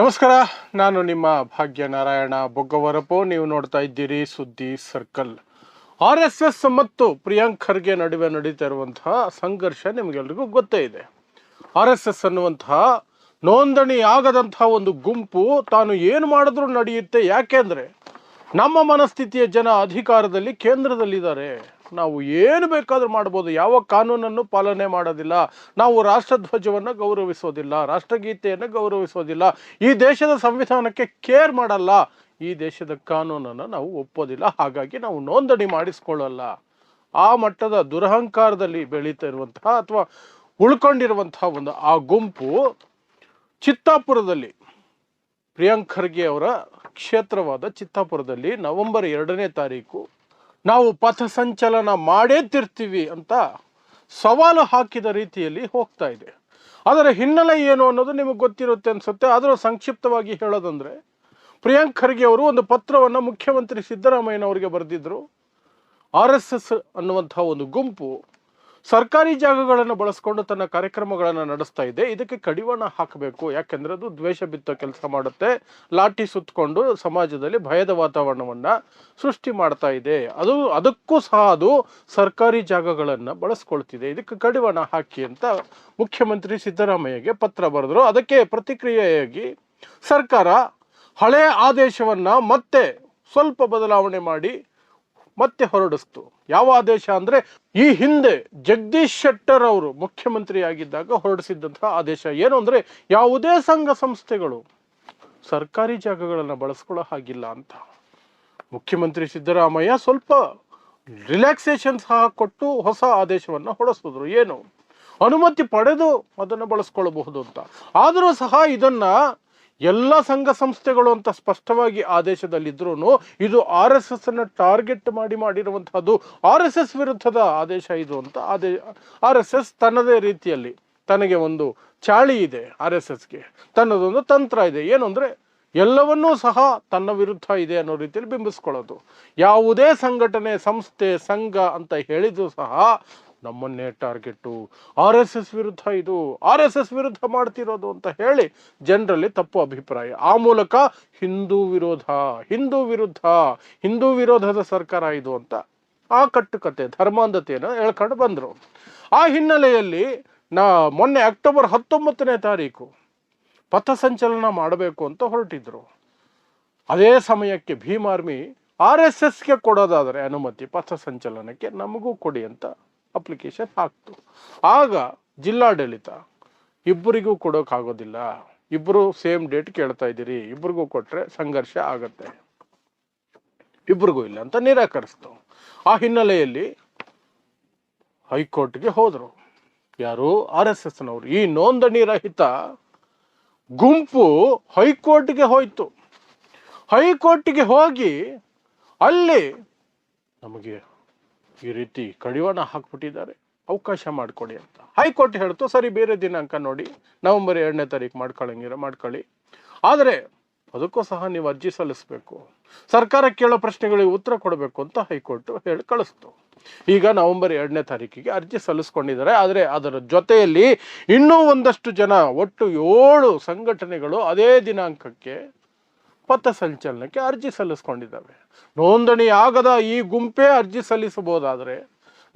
ನಮಸ್ಕಾರ, ನಾನು ನಿಮ್ಮ ಭಾಗ್ಯ ನಾರಾಯಣ ಬೊಗ್ಗವರಪು. ನೀವು ನೋಡ್ತಾ ಇದ್ದೀರಿ ಸುದ್ದಿ ಸರ್ಕಲ್. ಆರ್ ಎಸ್ ಎಸ್ ಮತ್ತು ಪ್ರಿಯಾಂಕ್ ಖರ್ಗೆ ನಡುವೆ ನಡೀತಾ ಇರುವಂತಹ ಸಂಘರ್ಷ ನಿಮಗೆಲ್ರಿಗೂ ಗೊತ್ತೇ ಇದೆ. ಆರ್ ಎಸ್ ಎಸ್ ಅನ್ನುವಂತಹ ನೋಂದಣಿ ಆಗದಂತಹ ಒಂದು ಗುಂಪು ತಾನು ಏನು ಮಾಡಿದ್ರೂ ನಡೆಯುತ್ತೆ ಯಾಕೆಂದ್ರೆ ನಮ್ಮ ಮನಸ್ಥಿತಿಯ ಜನ ಅಧಿಕಾರದಲ್ಲಿ ಕೇಂದ್ರದಲ್ಲಿದ್ದಾರೆ. ನಾವು ಏನು ಬೇಕಾದರೂ ಮಾಡ್ಬೋದು. ಯಾವ ಕಾನೂನನ್ನು ಪಾಲನೆ ಮಾಡೋದಿಲ್ಲ. ನಾವು ರಾಷ್ಟ್ರಧ್ವಜವನ್ನು ಗೌರವಿಸೋದಿಲ್ಲ. ರಾಷ್ಟ್ರಗೀತೆಯನ್ನು ಗೌರವಿಸೋದಿಲ್ಲ. ಈ ದೇಶದ ಸಂವಿಧಾನಕ್ಕೆ ಕೇರ್ ಮಾಡಲ್ಲ. ಈ ದೇಶದ ಕಾನೂನನ್ನು ನಾವು ಒಪ್ಪೋದಿಲ್ಲ. ಹಾಗಾಗಿ ನಾವು ನೋಂದಣಿ ಮಾಡಿಸ್ಕೊಳ್ಳಲ್ಲ. ಆ ಮಟ್ಟದ ದುರಹಂಕಾರದಲ್ಲಿ ಬೆಳೀತಾ ಇರುವಂತಹ ಅಥವಾ ಉಳ್ಕೊಂಡಿರುವಂತಹ ಒಂದು ಆ ಗುಂಪು ಚಿತ್ತಾಪುರದಲ್ಲಿ ಪ್ರಿಯಾಂಕ್ ಖರ್ಗೆ ಅವರ ಕ್ಷೇತ್ರವಾದ ಚಿತ್ತಾಪುರದಲ್ಲಿ ನವೆಂಬರ್ ಎರಡನೇ ತಾರೀಕು ನಾವು ಪಥಸಂಚಲನ ಮಾಡೇ ತಿರ್ತೀವಿ ಅಂತ ಸವಾಲು ಹಾಕಿದ ರೀತಿಯಲ್ಲಿ ಹೋಗ್ತಾ ಇದೆ. ಅದರ ಹಿನ್ನೆಲೆ ಏನು ಅನ್ನೋದು ನಿಮಗೆ ಗೊತ್ತಿರುತ್ತೆ ಅನಿಸುತ್ತೆ. ಅದರ ಸಂಕ್ಷಿಪ್ತವಾಗಿ ಹೇಳೋದಂದರೆ, ಪ್ರಿಯಾಂಕ್ ಖರ್ಗೆ ಅವರು ಒಂದು ಪತ್ರವನ್ನು ಮುಖ್ಯಮಂತ್ರಿ ಸಿದ್ದರಾಮಯ್ಯನವರಿಗೆ ಬರೆದಿದ್ದರು ಆರ್ ಎಸ್ ಎಸ್ ಅನ್ನುವಂಥ ಒಂದು ಗುಂಪು ಸರ್ಕಾರಿ ಜಾಗಗಳನ್ನು ಬಳಸ್ಕೊಂಡು ತನ್ನ ಕಾರ್ಯಕ್ರಮಗಳನ್ನು ನಡೆಸ್ತಾ ಇದೆ. ಇದಕ್ಕೆ ಕಡಿವಾಣ ಹಾಕಬೇಕು. ಯಾಕೆಂದ್ರೆ ಅದು ದ್ವೇಷ ಬಿತ್ತೋ ಕೆಲಸ ಮಾಡುತ್ತೆ. ಲಾಠಿ ಸುತ್ತಕೊಂಡು ಸಮಾಜದಲ್ಲಿ ಭಯದ ವಾತಾವರಣವನ್ನು ಸೃಷ್ಟಿ ಮಾಡ್ತಾ ಇದೆ. ಅದು, ಅದಕ್ಕೂ ಸಹ ಅದು ಸರ್ಕಾರಿ ಜಾಗಗಳನ್ನು ಬಳಸ್ಕೊಳ್ತಿದೆ. ಇದಕ್ಕೆ ಕಡಿವಾಣ ಹಾಕಿ ಅಂತ ಮುಖ್ಯಮಂತ್ರಿ ಸಿದ್ದರಾಮಯ್ಯಗೆ ಪತ್ರ ಬರೆದ್ರು. ಅದಕ್ಕೆ ಪ್ರತಿಕ್ರಿಯೆಯಾಗಿ ಸರ್ಕಾರ ಹಳೆ ಆದೇಶವನ್ನ ಮತ್ತೆ ಸ್ವಲ್ಪ ಬದಲಾವಣೆ ಮಾಡಿ ಮತ್ತೆ ಹೊರಡಿಸ್ತು. ಯಾವ ಆದೇಶ ಅಂದ್ರೆ ಈ ಹಿಂದೆ ಜಗದೀಶ್ ಶೆಟ್ಟರ್ ಅವರು ಮುಖ್ಯಮಂತ್ರಿ ಆಗಿದ್ದಾಗ ಹೊರಡಿಸಿದ್ದಂತಹ ಆದೇಶ ಏನು ಅಂದ್ರೆ ಯಾವುದೇ ಸಂಘ ಸಂಸ್ಥೆಗಳು ಸರ್ಕಾರಿ ಜಾಗಗಳನ್ನು ಬಳಸ್ಕೊಳ್ಳೋ ಹಾಗಿಲ್ಲ ಅಂತ. ಮುಖ್ಯಮಂತ್ರಿ ಸಿದ್ದರಾಮಯ್ಯ ಸ್ವಲ್ಪ ರಿಲ್ಯಾಕ್ಸೇಷನ್ ಸಹ ಕೊಟ್ಟು ಹೊಸ ಆದೇಶವನ್ನು ಹೊರಡಿಸಿದ್ರು. ಏನು? ಅನುಮತಿ ಪಡೆದು ಅದನ್ನು ಬಳಸ್ಕೊಳ್ಬಹುದು ಅಂತ. ಆದರೂ ಸಹ ಇದನ್ನ ಎಲ್ಲ ಸಂಘ ಸಂಸ್ಥೆಗಳು ಅಂತ ಸ್ಪಷ್ಟವಾಗಿ ಆದೇಶದಲ್ಲಿದ್ರೂ ಇದು ಆರ್ ಎಸ್ ಟಾರ್ಗೆಟ್ ಮಾಡಿ ಮಾಡಿರುವಂತಹದ್ದು ಆರ್ ಎಸ್ ಎಸ್ ವಿರುದ್ಧದ ಆದೇಶ ಇದು ಅಂತ ಆದೇ ಆರ್ ಎಸ್ ಎಸ್ ತನ್ನದೇ ರೀತಿಯಲ್ಲಿ ತನಗೆ ಒಂದು ಚಾಳಿ ಇದೆ ಆರ್ ಎಸ್ ಎಸ್ಗೆ. ತನ್ನದೊಂದು ತಂತ್ರ ಇದೆ. ಏನು ಅಂದರೆ ಎಲ್ಲವನ್ನೂ ಸಹ ತನ್ನ ವಿರುದ್ಧ ಇದೆ ಅನ್ನೋ ರೀತಿಯಲ್ಲಿ ಬಿಂಬಿಸ್ಕೊಳ್ಳೋದು. ಯಾವುದೇ ಸಂಘಟನೆ, ಸಂಸ್ಥೆ, ಸಂಘ ಅಂತ ಹೇಳಿದ್ರು ಸಹ ನಮ್ಮನ್ನೇ ಟಾರ್ಗೆಟ್ಟು ಆರ್ ಎಸ್ ಎಸ್ ವಿರುದ್ಧ ಇದು, ಆರ್ ಎಸ್ ಎಸ್ ವಿರುದ್ಧ ಮಾಡ್ತಿರೋದು ಅಂತ ಹೇಳಿ ಜನರಲ್ಲಿ ತಪ್ಪು ಅಭಿಪ್ರಾಯ. ಆ ಮೂಲಕ ಹಿಂದೂ ವಿರೋಧ, ಹಿಂದೂ ವಿರುದ್ಧ, ಹಿಂದೂ ವಿರೋಧದ ಸರ್ಕಾರ ಇದು ಅಂತ ಆ ಕಟ್ಟುಕತೆ, ಧರ್ಮಾಂಧತೆಯನ್ನು ಹೇಳ್ಕೊಂಡು ಬಂದರು. ಆ ಹಿನ್ನೆಲೆಯಲ್ಲಿ ನಾ, ಮೊನ್ನೆ ಅಕ್ಟೋಬರ್ ಹತ್ತೊಂಬತ್ತನೇ ತಾರೀಕು ಪಥಸಂಚಲನ ಮಾಡಬೇಕು ಅಂತ ಹೊರಟಿದ್ರು. ಅದೇ ಸಮಯಕ್ಕೆ ಭೀಮ್ ಆರ್ಮಿ ಆರ್ ಎಸ್ ಎಸ್ಗೆ ಕೊಡೋದಾದರೆ ಅನುಮತಿ ಪಥಸಂಚಲನಕ್ಕೆ ನಮಗೂ ಕೊಡಿ ಅಂತ ಅಪ್ಲಿಕೇಶನ್ ಹಾಕ್ತು ಆಗ ಜಿಲ್ಲಾಡಳಿತ, ಇಬ್ಬರಿಗೂ ಕೊಡೋಕ್ಕಾಗೋದಿಲ್ಲ ಇಬ್ಬರು ಸೇಮ್ ಡೇಟ್ ಕೇಳ್ತಾ ಇದ್ದೀರಿ ಇಬ್ಬರಿಗೂ ಕೊಟ್ಟರೆ ಸಂಘರ್ಷ ಆಗತ್ತೆ. ಇಬ್ಬರಿಗೂ ಇಲ್ಲ ಅಂತ ನಿರಾಕರಿಸ್ತು. ಆ ಹಿನ್ನೆಲೆಯಲ್ಲಿ ಹೈಕೋರ್ಟ್ಗೆ ಹೋದರು. ಯಾರು? ಆರ್ ಎಸ್ ಎಸ್ನವರು. ಈ ನೋಂದಣಿ ರಹಿತ ಗುಂಪು ಹೈಕೋರ್ಟ್ಗೆ ಹೋಯ್ತು. ಹೈಕೋರ್ಟ್ಗೆ ಹೋಗಿ ಅಲ್ಲಿ ನಮಗೆ ಈ ರೀತಿ ಕಡಿವಾಣ ಹಾಕ್ಬಿಟ್ಟಿದ್ದಾರೆ. ಅವಕಾಶ ಮಾಡಿಕೊಡಿ ಅಂತ. ಹೈಕೋರ್ಟ್ ಹೇಳ್ತು, ಸರಿ, ಬೇರೆ ದಿನಾಂಕ ನೋಡಿ. ನವೆಂಬರ್ ಎರಡನೇ ತಾರೀಕು ಮಾಡ್ಕೊಳ್ಳಂಗಿರ ಮಾಡ್ಕೊಳ್ಳಿ. ಆದರೆ ಅದಕ್ಕೂ ಸಹ ನೀವು ಅರ್ಜಿ ಸಲ್ಲಿಸಬೇಕು. ಸರ್ಕಾರ ಕೇಳೋ ಪ್ರಶ್ನೆಗಳಿಗೆ ಉತ್ತರ ಕೊಡಬೇಕು ಅಂತ ಹೈಕೋರ್ಟ್ ಹೇಳಿ ಕಳಿಸ್ತು. ಈಗ ನವೆಂಬರ್ ಎರಡನೇ ತಾರೀಕಿಗೆ ಅರ್ಜಿ ಸಲ್ಲಿಸ್ಕೊಂಡಿದ್ದಾರೆ. ಆದರೆ ಅದರ ಜೊತೆಯಲ್ಲಿ ಇನ್ನೂ ಒಂದಷ್ಟು ಜನ, ಒಟ್ಟು ಏಳು ಸಂಘಟನೆಗಳು ಅದೇ ದಿನಾಂಕಕ್ಕೆ ಪಥಸಂಚಲನಕ್ಕೆ ಅರ್ಜಿ ಸಲ್ಲಿಸ್ಕೊಂಡಿದ್ದಾವೆ. ನೋಂದಣಿ ಆಗದ ಈ ಗುಂಪೇ ಅರ್ಜಿ ಸಲ್ಲಿಸಬಹುದಾದರೆ,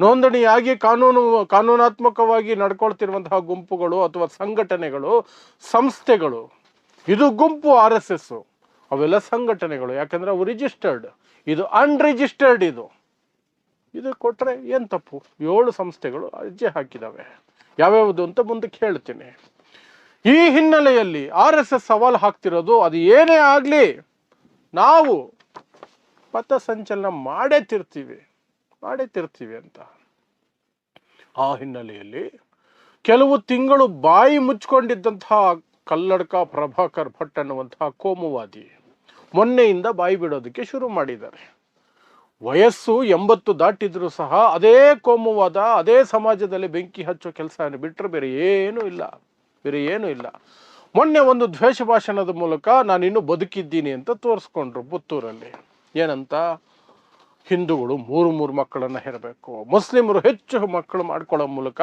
ನೋಂದಣಿಯಾಗಿ ಕಾನೂನು, ಕಾನೂನಾತ್ಮಕವಾಗಿ ನಡ್ಕೊಳ್ತಿರುವಂತಹ ಗುಂಪುಗಳು ಅಥವಾ ಸಂಘಟನೆಗಳು, ಸಂಸ್ಥೆಗಳು, ಇದು ಗುಂಪು ಆರ್ ಎಸ್ ಎಸ್ ಅವೆಲ್ಲ ಸಂಘಟನೆಗಳು, ಯಾಕಂದ್ರೆ ಅವು ರಿಜಿಸ್ಟರ್ಡ್ ಇದು ಅನ್ರಿಜಿಸ್ಟರ್ಡ್ ಇದು. ಇದು ಕೊಟ್ಟರೆ ಏನು ತಪ್ಪು? ಏಳು ಸಂಸ್ಥೆಗಳು ಅರ್ಜಿ ಹಾಕಿದಾವೆ. ಯಾವ್ಯಾವುದು ಅಂತ ಮುಂದಕ್ಕೆ ಹೇಳ್ತೀನಿ. ಈ ಹಿನ್ನೆಲೆಯಲ್ಲಿ ಆರ್ ಎಸ್ ಎಸ್ ಸವಾಲು ಹಾಕ್ತಿರೋದು ಅದು ಏನೇ ಆಗಲಿ ನಾವು ಪಥಸಂಚಲನ ಮಾಡೇ ತಿರ್ತೀವಿ ಮಾಡೇ ತಿರ್ತೀವಿ ಅಂತ. ಆ ಹಿನ್ನೆಲೆಯಲ್ಲಿ ಕೆಲವು ತಿಂಗಳು ಬಾಯಿ ಮುಚ್ಕೊಂಡಿದ್ದಂತಹ ಕಲ್ಲಡ್ಕ ಪ್ರಭಾಕರ್ ಭಟ್ ಅನ್ನುವಂತಹ ಕೋಮುವಾದಿ ಮೊನ್ನೆಯಿಂದ ಬಾಯಿ ಬಿಡೋದಕ್ಕೆ ಶುರು ಮಾಡಿದ್ದಾರೆ. ವಯಸ್ಸು ಎಂಬತ್ತು ದಾಟಿದ್ರೂ ಸಹ ಅದೇ ಕೋಮುವಾದ, ಅದೇ ಸಮಾಜದಲ್ಲಿ ಬೆಂಕಿ ಹಚ್ಚೋ ಕೆಲಸ ಬಿಟ್ಟರೆ ಬೇರೆ ಏನೂ ಇಲ್ಲ. ಬೇರೆ ಏನೂ ಇಲ್ಲ. ಮೊನ್ನೆ ಒಂದು ದ್ವೇಷ ಭಾಷಣದ ಮೂಲಕ ನಾನು ಇನ್ನೂ ಬದುಕಿದ್ದೀನಿ ಅಂತ ತೋರಿಸ್ಕೊಂಡ್ರು ಪುತ್ತೂರಲ್ಲಿ. ಏನಂತ? ಹಿಂದೂಗಳು ಮೂರು ಮೂರು ಮಕ್ಕಳನ್ನು ಹೆರಬೇಕು. ಮುಸ್ಲಿಮರು ಹೆಚ್ಚು ಮಕ್ಕಳು ಮಾಡ್ಕೊಳ್ಳೋ ಮೂಲಕ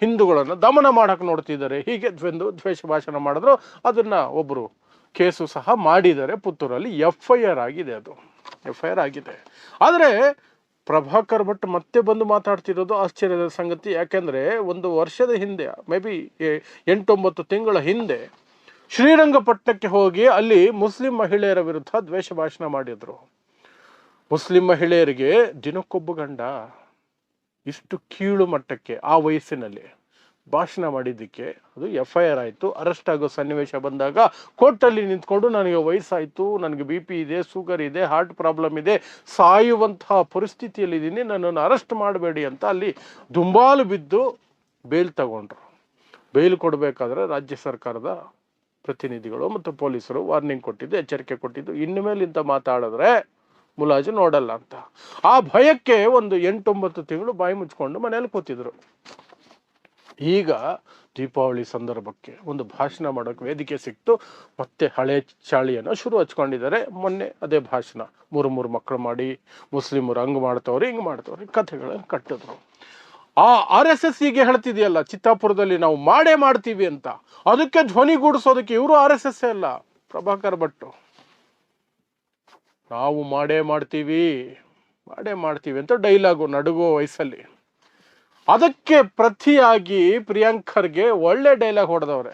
ಹಿಂದೂಗಳನ್ನು ದಮನ ಮಾಡೋಕ್ಕೆ ನೋಡ್ತಿದ್ದಾರೆ. ಹೀಗೆ ದ್ವೆಂದು ದ್ವೇಷ ಭಾಷಣ ಮಾಡಿದ್ರು. ಅದನ್ನು ಒಬ್ಬರು ಕೇಸು ಸಹ ಮಾಡಿದ್ದಾರೆ. ಪುತ್ತೂರಲ್ಲಿ ಎಫ್ ಐ ಆರ್ ಆಗಿದೆ ಅದು. ಎಫ್ ಐ ಆರ್ ಆಗಿದೆ. ಆದರೆ ಪ್ರಭಾಕರ್ ಭಟ್ ಮತ್ತೆ ಬಂದು ಮಾತಾಡ್ತಿರೋದು ಆಶ್ಚರ್ಯದ ಸಂಗತಿ. ಯಾಕೆಂದರೆ ಒಂದು ವರ್ಷದ ಹಿಂದೆ, ಮೇ ಬಿ ಎಂಟೊಂಬತ್ತು ತಿಂಗಳ ಹಿಂದೆ ಶ್ರೀರಂಗಪಟ್ಟಣಕ್ಕೆ ಹೋಗಿ ಅಲ್ಲಿ ಮುಸ್ಲಿಂ ಮಹಿಳೆಯರ ವಿರುದ್ಧ ದ್ವೇಷ ಭಾಷಣ ಮಾಡಿದ್ರು. ಮುಸ್ಲಿಂ ಮಹಿಳೆಯರಿಗೆ ದಿನಕ್ಕೊಬ್ಬ ಗಂಡ ಇಷ್ಟು ಕೀಳು ಮಟ್ಟಕ್ಕೆ, ಆ ವಯಸ್ಸಿನಲ್ಲಿ. ಭಾಷಣ ಮಾಡಿದ್ದಕ್ಕೆ ಅದು ಎಫ್ ಐ ಆರ್ ಆಯಿತು. ಅರೆಸ್ಟ್ ಆಗೋ ಸನ್ನಿವೇಶ ಬಂದಾಗ ಕೋರ್ಟಲ್ಲಿ ನಿಂತ್ಕೊಂಡು ನನಗೆ ವಯಸ್ಸಾಯಿತು, ನನಗೆ ಬಿ ಪಿ ಇದೆ, ಶುಗರ್ ಇದೆ, ಹಾರ್ಟ್ ಪ್ರಾಬ್ಲಮ್ ಇದೆ, ಸಾಯುವಂತಹ ಪರಿಸ್ಥಿತಿಯಲ್ಲಿದ್ದೀನಿ, ನನ್ನನ್ನು ಅರೆಸ್ಟ್ ಮಾಡಬೇಡಿ ಅಂತ ಅಲ್ಲಿ ದುಂಬಾಲು ಬಿದ್ದು ಬೇಲ್ ತಗೊಂಡ್ರು. ಬೇಲ್ ಕೊಡಬೇಕಾದ್ರೆ ರಾಜ್ಯ ಸರ್ಕಾರದ ಪ್ರತಿನಿಧಿಗಳು ಮತ್ತು ಪೊಲೀಸರು ವಾರ್ನಿಂಗ್ ಕೊಟ್ಟಿದ್ದು, ಎಚ್ಚರಿಕೆ ಕೊಟ್ಟಿದ್ದು, ಇನ್ನು ಮೇಲಿಂದ ಮಾತಾಡಿದ್ರೆ ಮುಲಾಜು ನೋಡಲ್ಲ ಅಂತ. ಆ ಭಯಕ್ಕೆ ಒಂದು ಎಂಟೊಂಬತ್ತು ತಿಂಗಳು ಬಾಯಿ ಮುಚ್ಕೊಂಡು ಮನೇಲಿ ಕೂತಿದ್ರು. ಈಗ ದೀಪಾವಳಿ ಸಂದರ್ಭಕ್ಕೆ ಒಂದು ಭಾಷಣ ಮಾಡೋಕೆ ವೇದಿಕೆ ಸಿಕ್ತು. ಮತ್ತೆ ಹಳೆ ಚಾಳಿಯನ್ನು ಶುರು ಹಚ್ಕೊಂಡಿದ್ದಾರೆ. ಮೊನ್ನೆ ಅದೇ ಭಾಷಣ. ಮೂರು ಮೂರು ಮಕ್ಕಳು ಮಾಡಿ, ಮುಸ್ಲಿಮರು ಹಂಗೆ ಮಾಡ್ತವ್ರು, ಹಿಂಗೆ ಮಾಡ್ತವ್ರೆ ಕಥೆಗಳನ್ನು ಕಟ್ಟಿದ್ರು. ಆ ಆರ್ ಎಸ್ ಎಸ್ ಈಗ ಹೇಳ್ತಿದೆಯಲ್ಲ, ಚಿತ್ತಾಪುರದಲ್ಲಿ ನಾವು ಮಾಡೇ ಮಾಡ್ತೀವಿ ಅಂತ. ಅದಕ್ಕೆ ಧ್ವನಿಗೂಡಿಸೋದಕ್ಕೆ ಇವರು ಆರ್ ಎಸ್ ಎಸ್ ಅಲ್ಲ. ಪ್ರಭಾಕರ್ ಭಟ್ಟು ನಾವು ಮಾಡೇ ಮಾಡ್ತೀವಿ. ಮಾಡೇ ಮಾಡ್ತೀವಿ ಅಂತ ಡೈಲಾಗು ನಡುಗೋ ವಯಸ್ಸಲ್ಲಿ. ಅದಕ್ಕೆ ಪ್ರತಿಯಾಗಿ ಪ್ರಿಯಾಂಕರ್ಗೆ ಒಳ್ಳೆ ಡೈಲಾಗ್ ಹೊಡೆದವ್ರೆ.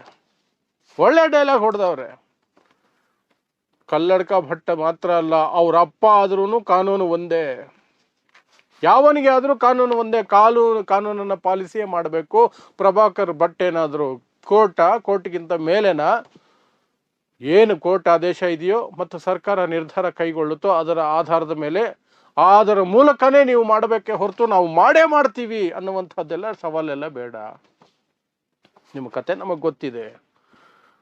ಒಳ್ಳೆ ಡೈಲಾಗ್ ಹೊಡೆದವ್ರೆ. ಕಲ್ಲಡ್ಕ ಭಟ್ಟ ಮಾತ್ರ ಅಲ್ಲ, ಅವ್ರ ಅಪ್ಪ ಆದ್ರೂ ಕಾನೂನು ಒಂದೇ. ಯಾವನಿಗೆ ಆದರೂ ಕಾನೂನು ಒಂದೇ ಕಾನೂನು ಕಾನೂನನ್ನು ಪಾಲಿಸಿಯೇ ಮಾಡಬೇಕು. ಪ್ರಭಾಕರ್ ಭಟ್ ಏನಾದರೂ ಕೋರ್ಟ, ಕೋರ್ಟ್ಗಿಂತ ಮೇಲೆನ? ಏನು ಕೋರ್ಟ್ ಆದೇಶ ಇದೆಯೋ ಮತ್ತು ಸರ್ಕಾರ ನಿರ್ಧಾರ ಕೈಗೊಳ್ಳುತ್ತೋ ಅದರ ಆಧಾರದ ಮೇಲೆ ಅದರ ಮೂಲಕನೇ ನೀವು ಮಾಡಬೇಕೆ ಹೊರತು ನಾವು ಮಾಡೇ ಮಾಡ್ತೀವಿ ಅನ್ನುವಂಥದ್ದೆಲ್ಲ ಸವಾಲೆಲ್ಲ ಬೇಡ. ನಿಮ್ಮ ಕತೆ ನಮಗೆ ಗೊತ್ತಿದೆ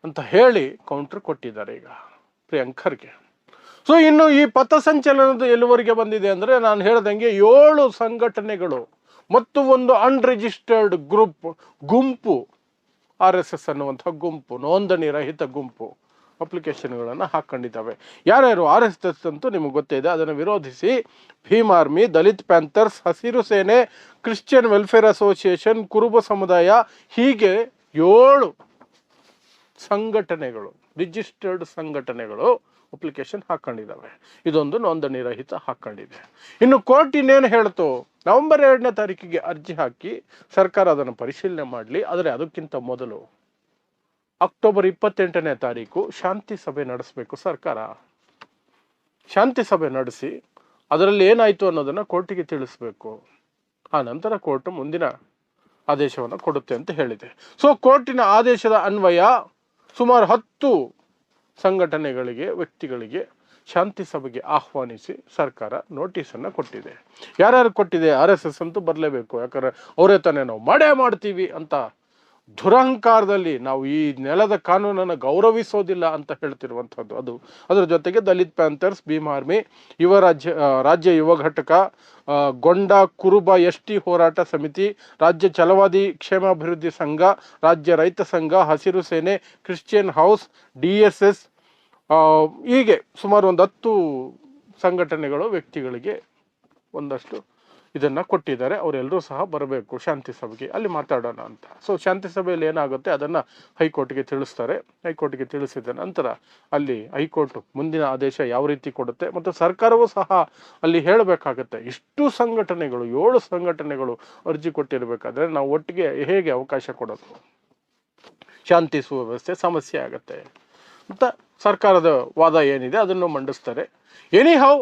ಅಂತ ಹೇಳಿ ಕೌಂಟ್ರ್ ಕೊಟ್ಟಿದ್ದಾರೆ ಈಗ ಪ್ರಿಯಾಂಕರ್ಗೆ. ಸೊ ಇನ್ನು ಈ ಪಥಸಂಚಲನದ ಎಲ್ಲಿವರೆಗೆ ಬಂದಿದೆ ಅಂದರೆ ನಾನು ಹೇಳ್ದಂಗೆ ಏಳು ಸಂಘಟನೆಗಳು ಮತ್ತು ಒಂದು ಅನ್ರಿಜಿಸ್ಟರ್ಡ್ ಗ್ರೂಪ್ ಗುಂಪು ಆರ್ ಎಸ್ ಎಸ್ ಅನ್ನುವಂಥ ಗುಂಪು, ನೋಂದಣಿ ರಹಿತ ಗುಂಪು. ಅಪ್ಲಿಕೇಶನ್ಗಳನ್ನು ಹಾಕ್ಕೊಂಡಿದ್ದಾವೆ ಯಾರ್ಯಾರು ಆರ್ ಎಸ್ ಎಸ್ ಅಂತೂ ನಿಮಗೆ ಗೊತ್ತಿದೆ ಅದನ್ನು ವಿರೋಧಿಸಿ ಭೀಮ್ ಆರ್ಮಿ, ದಲಿತ್ ಪ್ಯಾಂಥರ್ಸ್, ಹಸಿರು ಸೇನೆ, ಕ್ರಿಶ್ಚಿಯನ್ ವೆಲ್ಫೇರ್ ಅಸೋಸಿಯೇಷನ್, ಕುರುಬ ಸಮುದಾಯ, ಹೀಗೆ ಏಳು ಸಂಘಟನೆಗಳು, ರಿಜಿಸ್ಟರ್ಡ್ ಸಂಘಟನೆಗಳು ಅಪ್ಲಿಕೇಶನ್ ಹಾಕ್ಕೊಂಡಿದ್ದಾವೆ ಇದೊಂದು ನೋಂದಣಿ ರಹಿತ ಹಾಕ್ಕೊಂಡಿದೆ ಇನ್ನು ಕೋರ್ಟ್ ಇನ್ನೇನು ಹೇಳ್ತು? ನವೆಂಬರ್ ಎರಡನೇ ತಾರೀಕಿಗೆ ಅರ್ಜಿ ಹಾಕಿ ಸರ್ಕಾರ ಅದನ್ನು ಪರಿಶೀಲನೆ ಮಾಡಲಿ, ಆದರೆ ಅದಕ್ಕಿಂತ ಮೊದಲು ಅಕ್ಟೋಬರ್ ಇಪ್ಪತ್ತೆಂಟನೇ ತಾರೀಕು ಶಾಂತಿ ಸಭೆ ನಡೆಸಬೇಕು ಸರ್ಕಾರ. ಶಾಂತಿ ಸಭೆ ನಡೆಸಿ ಅದರಲ್ಲಿ ಏನಾಯಿತು ಅನ್ನೋದನ್ನು ಕೋರ್ಟಿಗೆ ತಿಳಿಸ್ಬೇಕು. ಆ ನಂತರ ಕೋರ್ಟ್ ಮುಂದಿನ ಆದೇಶವನ್ನು ಕೊಡುತ್ತೆ ಅಂತ ಹೇಳಿದೆ. ಸೊ ಕೋರ್ಟಿನ ಆದೇಶದ ಅನ್ವಯ ಸುಮಾರು ಹತ್ತು ಸಂಘಟನೆಗಳಿಗೆ, ವ್ಯಕ್ತಿಗಳಿಗೆ ಶಾಂತಿ ಸಭೆಗೆ ಆಹ್ವಾನಿಸಿ ಸರ್ಕಾರ ನೋಟಿಸನ್ನು ಕೊಟ್ಟಿದೆ. ಯಾರ್ಯಾರು ಕೊಟ್ಟಿದೆ? ಆರ್ ಎಸ್ ಎಸ್ ಅಂತೂ ಬರಲೇಬೇಕು. ಯಾಕಂದ್ರೆ ಅವರೇ ತಾನೇ ನಾವು ಮಾಡೇ ಮಾಡ್ತೀವಿ ಅಂತ ದುರಹಂಕಾರದಲ್ಲಿ ನಾವು ಈ ನೆಲದ ಕಾನೂನನ್ನು ಗೌರವಿಸೋದಿಲ್ಲ ಅಂತ ಹೇಳ್ತಿರುವಂಥದ್ದು. ಅದು ಅದರ ಜೊತೆಗೆ ದಲಿತ್ ಪ್ಯಾಂಥರ್ಸ್, ಭೀಮ್ ಆರ್ಮಿ, ಯುವ ರಾಜ್ಯ ರಾಜ್ಯ ಯುವ ಘಟಕ ಗೊಂಡ ಕುರುಬ ಎಸ್ ಹೋರಾಟ ಸಮಿತಿ, ರಾಜ್ಯ ಛಲವಾದಿ ಕ್ಷೇಮಾಭಿವೃದ್ಧಿ ಸಂಘ, ರಾಜ್ಯ ರೈತ ಸಂಘ, ಹಸಿರು ಸೇನೆ, Christian house, D S S ಹೀಗೆ ಸುಮಾರು ಒಂದು ಹತ್ತು ಸಂಘಟನೆಗಳು ವ್ಯಕ್ತಿಗಳಿಗೆ ಒಂದಷ್ಟು ಇದನ್ನು ಕೊಟ್ಟಿದ್ದಾರೆ ಅವರೆಲ್ಲರೂ ಸಹ ಬರಬೇಕು ಶಾಂತಿ ಸಭೆಗೆ. ಅಲ್ಲಿ ಮಾತಾಡೋಣ ಅಂತ. ಸೊ ಶಾಂತಿ ಸಭೆಯಲ್ಲಿ ಏನಾಗುತ್ತೆ, ಅದನ್ನು ಹೈಕೋರ್ಟ್ಗೆ ತಿಳಿಸ್ತಾರೆ. ಹೈಕೋರ್ಟ್ಗೆ ತಿಳಿಸಿದ ನಂತರ ಅಲ್ಲಿ ಹೈಕೋರ್ಟ್ ಮುಂದಿನ ಆದೇಶ ಯಾವ ರೀತಿ ಕೊಡುತ್ತೆ ಮತ್ತು ಸರ್ಕಾರವೂ ಸಹ ಅಲ್ಲಿ ಹೇಳಬೇಕಾಗತ್ತೆ, ಇಷ್ಟು ಸಂಘಟನೆಗಳು, ಏಳು ಸಂಘಟನೆಗಳು ಅರ್ಜಿ ಕೊಟ್ಟಿರಬೇಕಾದ್ರೆ ನಾವು ಒಟ್ಟಿಗೆ ಹೇಗೆ ಅವಕಾಶ ಕೊಡೋದು? ಶಾಂತಿ ಸುವ್ಯವಸ್ಥೆ ಸಮಸ್ಯೆ ಆಗುತ್ತೆ. ಅಂತ ಸರ್ಕಾರದ ವಾದ ಏನಿದೆ, ಅದನ್ನು ಮಂಡಿಸ್ತಾರೆ. ಎನಿ ಹೌ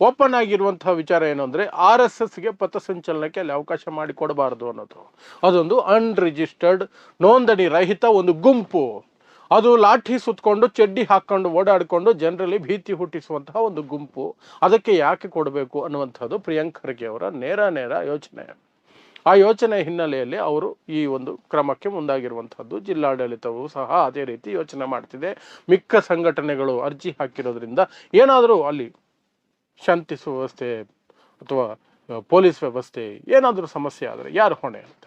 ಓಪನ್ ಆಗಿರುವಂತಹ ವಿಚಾರ ಏನು ಅಂದರೆ ಆರ್ ಎಸ್ ಎಸ್ಗೆ ಪಥಸಂಚಲನಕ್ಕೆ ಅಲ್ಲಿ ಅವಕಾಶ ಮಾಡಿಕೊಡಬಾರ್ದು ಅನ್ನೋದು. ಅದೊಂದು ಅನ್ರಿಜಿಸ್ಟರ್ಡ್ ನೋಂದಣಿ ರಹಿತ ಒಂದು ಗುಂಪು. ಅದು ಲಾಠಿ ಸುತ್ತಕೊಂಡು ಚಡ್ಡಿ ಹಾಕ್ಕೊಂಡು ಓಡಾಡಿಕೊಂಡು ಜನರಲ್ಲಿ ಭೀತಿ ಹುಟ್ಟಿಸುವಂತಹ ಒಂದು ಗುಂಪು. ಅದಕ್ಕೆ ಯಾಕೆ ಕೊಡಬೇಕು ಅನ್ನುವಂಥದ್ದು ಪ್ರಿಯಾಂಕ್ ಖರ್ಗೆ ಅವರ ನೇರ ನೇರ ಯೋಚನೆ. ಆ ಯೋಚನೆ ಹಿನ್ನೆಲೆಯಲ್ಲಿ ಅವರು ಈ ಒಂದು ಕ್ರಮಕ್ಕೆ ಮುಂದಾಗಿರುವಂಥದ್ದು ಜಿಲ್ಲಾಡಳಿತವು ಸಹ ಅದೇ ರೀತಿ ಯೋಚನೆ ಮಾಡ್ತಿದೆ. ಮಿಕ್ಕ ಸಂಘಟನೆಗಳು ಅರ್ಜಿ ಹಾಕಿರೋದ್ರಿಂದ ಏನಾದರೂ ಅಲ್ಲಿ ಶಾಂತಿ ಸುವ್ಯವಸ್ಥೆ ಅಥವಾ ಪೊಲೀಸ್ ವ್ಯವಸ್ಥೆ ಏನಾದರೂ ಸಮಸ್ಯೆ ಆದರೆ ಯಾರು ಹೊಣೆ ಅಂತ?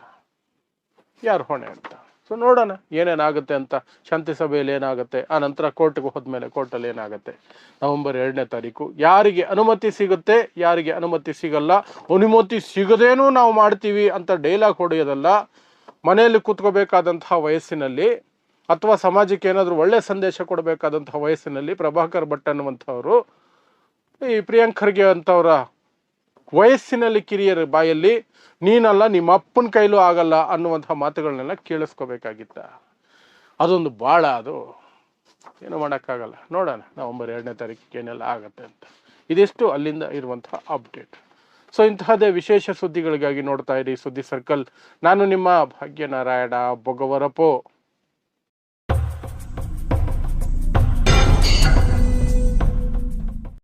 ಯಾರು ಹೊಣೆ ಅಂತ? ಸೊ ನೋಡೋಣ ಏನೇನಾಗುತ್ತೆ ಅಂತ. ಶಾಂತಿ ಸಭೆಯಲ್ಲಿ ಏನಾಗುತ್ತೆ? ಆ ನಂತರ ಕೋರ್ಟ್ಗೆ ಹೋದ್ಮೇಲೆ ಕೋರ್ಟಲ್ಲಿ ಏನಾಗುತ್ತೆ? ನವೆಂಬರ್ ಎರಡನೇ ತಾರೀಕು. ಯಾರಿಗೆ ಅನುಮತಿ ಸಿಗುತ್ತೆ, ಯಾರಿಗೆ ಅನುಮತಿ ಸಿಗಲ್ಲ, ಅನುಮತಿ ಸಿಗದೇನೂ ನಾವು ಮಾಡ್ತೀವಿ ಅಂತ ಡೈಲಾಗ್ ಹೊಡೆಯೋದಲ್ಲ. ಮನೆಯಲ್ಲಿ ಕೂತ್ಕೋಬೇಕಾದಂತಹ ವಯಸ್ಸಿನಲ್ಲಿ ಅಥವಾ ಸಮಾಜಕ್ಕೆ ಏನಾದರೂ ಒಳ್ಳೆಯ ಸಂದೇಶ ಕೊಡಬೇಕಾದಂತಹ ವಯಸ್ಸಿನಲ್ಲಿ ಪ್ರಭಾಕರ್ ಭಟ್ ಅನ್ನುವಂಥವರು ಈ ಪ್ರಿಯಾಂಕ್ ಖರ್ಗೆ ಅಂತವರ ವಯಸ್ಸಿನಲ್ಲಿ ಕಿರಿಯರ ಬಾಯಲ್ಲಿ ನೀನಲ್ಲ, ನಿಮ್ಮ ಅಪ್ಪನ ಕೈಲೂ ಆಗಲ್ಲ ಅನ್ನುವಂಥ ಮಾತುಗಳನ್ನೆಲ್ಲ ಕೇಳಿಸ್ಕೋಬೇಕಾಗಿತ್ತ. ಅದೊಂದು ಭಾಳ ಅದು. ಏನು ಮಾಡೋಕ್ಕಾಗಲ್ಲ. ನೋಡೋಣ, ನವಂಬರ್ ಎರಡನೇ ತಾರೀಕಿಗೆ ಏನೆಲ್ಲ ಆಗತ್ತೆ ಅಂತ. ಇದಿಷ್ಟು ಅಲ್ಲಿಂದ ಇರುವಂತಹ ಅಪ್ಡೇಟ್. ಸೊ ಇಂತಹದೇ ವಿಶೇಷ ಸುದ್ದಿಗಳಿಗಾಗಿ ನೋಡ್ತಾ ಇರಿ. ಸುದ್ದಿ ಸರ್ಕಲ್. ನಾನು ನಿಮ್ಮ ಭಾಗ್ಯನಾರಾಯಣ ಬೊಗವರಪೋ